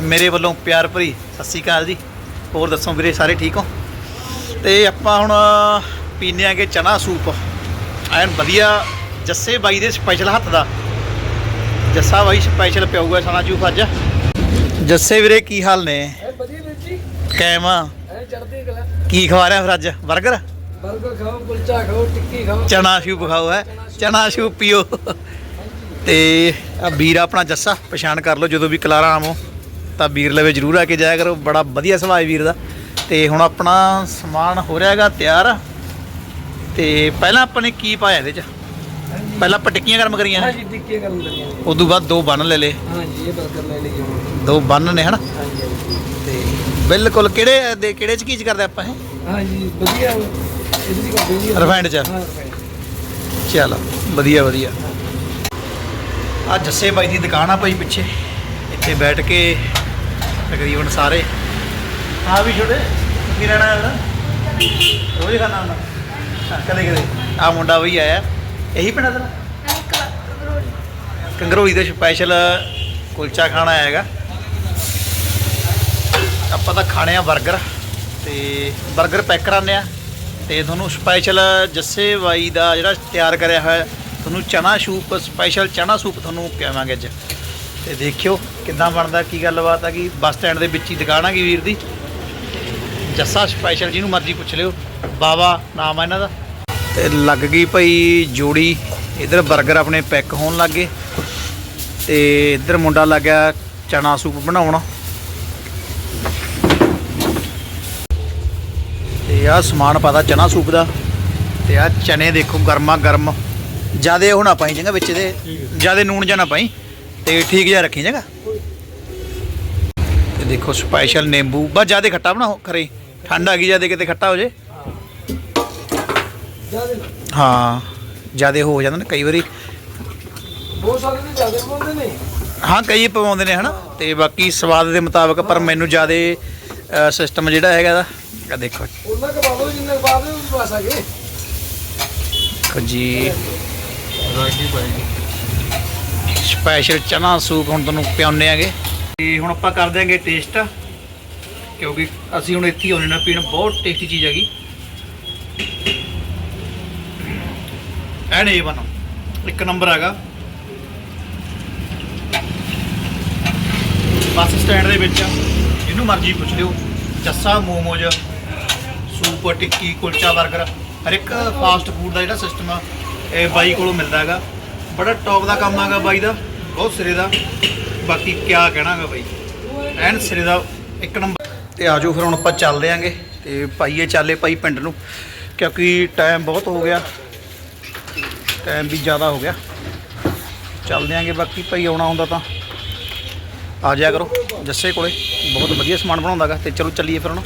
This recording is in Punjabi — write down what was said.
ਮੇਰੇ ਵੱਲੋਂ ਪਿਆਰ ਭਰੀ ਸਤਿ ਸ਼੍ਰੀ ਅਕਾਲ ਜੀ। ਹੋਰ ਦੱਸੋ ਵੀਰੇ ਸਾਰੇ ਠੀਕ ਹੋ? ਤੇ ਆਪਾਂ ਹੁਣ ਪੀਨੇ ਆਂਗੇ ਚਨਾ ਸੂਪ। ਐਨ ਵਧੀਆ ਜੱਸੇ ਬਾਈ ਦੇ ਸਪੈਸ਼ਲ ਹੱਥ ਦਾ। ਜੱਸਾ ਬਾਈ ਸਪੈਸ਼ਲ ਪਿਆਊਗਾ ਸਾਨਾ ਸੂਪ ਅੱਜ। ਜੱਸੇ ਵੀਰੇ ਕੀ ਹਾਲ ਨੇ? ਵਧੀਆ ਵੀਰ ਜੀ। ਚੜਦੀ ਕਲਾ। ਕੀ ਖਵਾ ਰਿਹਾ ਫਿਰ ਅੱਜ? 버ਗਰ ਬਰਗਰ ਖਾਓ ਕੁਲਚਾ ਖਾਓ ਟਿੱਕੀ ਖਾਓ। ਚਨਾ ਸੂਪ ਖਾਓ ਹੈ? ਚਨਾ ਸੂਪ। ਪੀਓ। ਤੇ ਆ ਵੀਰ ਆਪਣਾ ਜੱਸਾ ਪਛਾਣ ਕਰ ਲਓ ਜਦੋਂ ਵੀ ਕਲਾਰਾ ਆਮੋ ਤਾਂ ਵੀਰ ਲਵੇ ਜਰੂਰ ਆ ਕੇ ਜਾਇਆ ਕਰੋ ਬੜਾ ਵਧੀਆ ਸੁਭਾਅ ਹੈ ਵੀਰ ਦਾ। ਤੇ ਹੁਣ ਆਪਣਾ ਸਮਾਨ ਹੋ ਰਿਹਾ ਹੈਗਾ ਤਿਆਰ। ਤੇ ਪਹਿਲਾਂ ਆਪਾਂ ਨੇ ਕੀ ਪਾਇਆ ਇਹਦੇ ਚ? ਪਹਿਲਾਂ ਆਪਾਂ ਟਿੱਕੀਆਂ ਗਰਮ ਕਰੀਆਂ। ਹਾਂਜੀ ਟਿੱਕੀ ਕਰਨ ਲੱਗੀਆਂ ਨੇ ਉਦੋਂ ਬਾਅਦ ਦੋ ਬੰਨ ਲੈ ਲੇ ਹਾਂਜੀ ਇਹ ਬਰਗਰ ਲੈ ਲਈਏ ਹੁਣ। ਦੋ ਬੰਨ ਨੇ ਹਨਾ। ਤੇ ਬਿਲਕੁਲ ਕਿਹੜੇ ਦੇ ਕਿਹੜੇ ਚ ਕੀ ਚ ਕਰਦੇ ਆਪਾਂ ਇਹ? ਹਾਂਜੀ ਵਧੀਆ। ਇਹਦੇ ਦੀ ਕਰਦੇ ਜੀ। Refined ਚ? ਚੱਲ ਵਧੀਆ ਵਧੀਆ। ਆ ਜੱਸੇ ਬਾਈ ਦੀ ਦੁਕਾਨ ਆ ਭਾਈ ਪਿੱਛੇ। ਇੱਥੇ ਬੈਠ ਕੇ ਤਕਰੀਬਨ ਸਾਰੇ। ਆ ਵੀ ਛੋੜੇ ਕੀ ਰਹਿਣਾ ਹੈ ਰੋਜ਼ ਖਾਣਾ ਹੁੰਦਾ। ਕਦੇ ਕਦੇ। ਆ ਮੁੰਡਾ ਵੀ ਆਇਆ। ਇਹੀ ਪਿੰਡ ਦਾ ਕੰਗਰੋਲੀ ਦਾ ਸਪੈਸ਼ਲ ਕੁਲਚਾ ਖਾਣਾ ਆਏਗਾ ਆਪਾਂ ਤਾਂ ਖਾਣੇ ਆ 버ਗਰ ਤੇ 버ਗਰ ਪੈਕ ਕਰਾਉਂਦੇ ਆ ਤੇ ਤੁਹਾਨੂੰ ਸਪੈਸ਼ਲ ਜੱਸੇ ਬਾਈ ਦਾ ਜਿਹੜਾ ਤਿਆਰ ਕਰਿਆ ਹੋਇਆ, ਤੁਹਾਨੂੰ ਚਨਾ ਸੂਪ ਸਪੈਸ਼ਲ ਚਨਾ ਸੂਪ ਤੁਹਾਨੂੰ ਪਿਆਵਾਂਗੇ ਅੱਜ। ਤੇ ਦੇਖਿਓ ਕਿੱਦਾਂ ਬਣਦਾ, ਕੀ ਗੱਲਬਾਤ ਆ, ਕਿ ਬੱਸ ਸਟੈਂਡ ਦੇ ਵਿੱਚ ਹੀ ਦੁਕਾਨ ਆ ਗਈ ਵੀਰ ਦੀ। ਜੱਸਾ ਸਪੈਸ਼ਲ ਜਿਹਨੂੰ ਮਰਜ਼ੀ ਪੁੱਛ ਲਿਓ, ਬਾਵਾ ਨਾਮ ਆ ਇਹਨਾਂ ਦਾ। ਤੇ ਲੱਗ ਗਈ ਭਾਈ ਜੋੜੀ, ਇਧਰ 버ਗਰ ਆਪਣੇ ਪੈਕ ਹੋਣ ਲੱਗੇ ਤੇ ਇਧਰ ਮੁੰਡਾ ਲੱਗਿਆ ਚਨਾ ਸੂਪ ਬਣਾਉਣ। ਤੇ ਆਹ ਸਮਾਨ ਪਤਾ ਚਨਾ ਸੂਪ ਦਾ। ਤੇ ਆ ਚਨੇ ਦੇਖੋ ਗਰਮਾ ਗਰਮ ਜਿਆਦੇ ਹੋਣਾ ਪਾਈ ਚੰਗਾ ਵਿੱਚ ਦੇ, ਜਿਆਦੇ ਨੂਣ ਜਾਣਾ ਪਾਈ। ਤੇ ਠੀਕ ਜਿਹਾ ਰੱਖੀ ਚੰਗਾ ਤੇ ਦੇਖੋ ਸਪੈਸ਼ਲ ਨਿੰਬੂ। ਬਸ ਜਿਆਦੇ ਖੱਟਾ ਬਣਾ ਕਰੇ ਠੰਡ ਆ ਗਈ ਜਿਆਦੇ ਕਿਤੇ ਖੱਟਾ ਹੋ ਜੇ। ਜ਼ਿਆਦੇ ਹਾਂ ਜਿਆਦੇ ਹੋ ਜਾਂਦਾ ਨਾ ਕਈ ਵਾਰੀ। ਬਹੁਤ ਸਾਰੇ ਨੇ ਜ਼ਿਆਦੇ ਪਾਉਂਦੇ ਨੇ ਹਾਂ ਕਈ ਪਵਾਉਂਦੇ ਨੇ ਹਨਾ। ਤੇ ਬਾਕੀ ਸਵਾਦ ਦੇ ਮੁਤਾਬਕ ਪਰ ਮੈਨੂੰ ਜਿਆਦੇ ਸਿਸਟਮ ਜਿਹੜਾ ਹੈਗਾ ਦਾ ਆ ਦੇਖੋ। ਉਹਨਾਂ ਕੇ ਬਾਬੂ ਜਿੰਨੇ ਦੇ ਉਹ ਪਾ ਸਕੇ। ਜੀ। ਰਾਗੀ ਭਾਈ ਸਪੈਸ਼ਲ ਚਨਾ ਸੂਪ ਹੁਣ ਤੁਹਾਨੂੰ ਪਿਆਉਂਦੇ ਆਂਗੇ। ਤੇ ਹੁਣ ਆਪਾਂ ਕਰ ਦਿਆਂਗੇ ਟੇਸਟ, ਕਿਉਂਕਿ ਅਸੀਂ ਹੁਣ ਇੱਥੇ ਹੀ ਆਉਣੇ ਨਾ ਪੀਣ ਬਹੁਤ ਟੇਸਟੀ ਚੀਜ਼ ਹੈਗੀ। ਐਨ ਏ ਬਣਾ, ਇੱਕ ਨੰਬਰ ਹੈਗਾ। ਬੱਸ ਸਟੈਂਡ ਦੇ ਵਿੱਚ ਜਿਹਨੂੰ ਮਰਜ਼ੀ ਪੁੱਛ ਲਿਓ, ਜੱਸਾ, ਮੋਮੋਜ, ਸੂਪ, ਟਿੱਕੀ, ਕੁਲਚਾ 버ਗਰ ਹਰ ਇੱਕ ਫਾਸਟ ਫੂਡ ਦਾ ਜਿਹੜਾ ਸਿਸਟਮ ਆ, ਇਹ ਬਾਈ ਕੋਲੋਂ ਮਿਲਦਾ ਹੈਗਾ। ਬੜਾ ਟੌਪ ਦਾ ਕੰਮ ਹੈਗਾ ਬਾਈ ਦਾ, ਬਹੁਤ ਸਿਰੇ ਦਾ। ਬਾਕੀ ਕਿਆ ਕਹਿਣਾ ਹੈਗਾ ਬਾਈ। ਐਨ ਸਿਰੇ ਦਾ ਇੱਕ ਨੰਬਰ। ਤੇ ਆਜੋ ਫਿਰ ਹੁਣ ਆਪਾਂ ਚੱਲਦੇ ਆਂਗੇ ਤੇ ਪਾਈਏ ਚੱਲੇ ਭਾਈ ਪਿੰਡ ਨੂੰ, ਕਿਉਂਕਿ ਟਾਈਮ ਬਹੁਤ ਹੋ ਗਿਆ। ਟਾਈਮ ਵੀ ਜ਼ਿਆਦਾ ਹੋ ਗਿਆ। ਚੱਲਦੇ ਆਂਗੇ ਬਾਕੀ ਭਾਈ ਆਉਣਾ ਹੁੰਦਾ ਤਾਂ। ਆ ਜਾਇਆ ਕਰੋ ਜੱਸੇ ਕੋਲੇ। ਬਹੁਤ ਵਧੀਆ ਸਮਾਨ ਬਣਾਉਂਦਾਗਾ ਤੇ ਚਲੋ ਚੱਲੀਏ ਫਿਰ ਹੁਣ।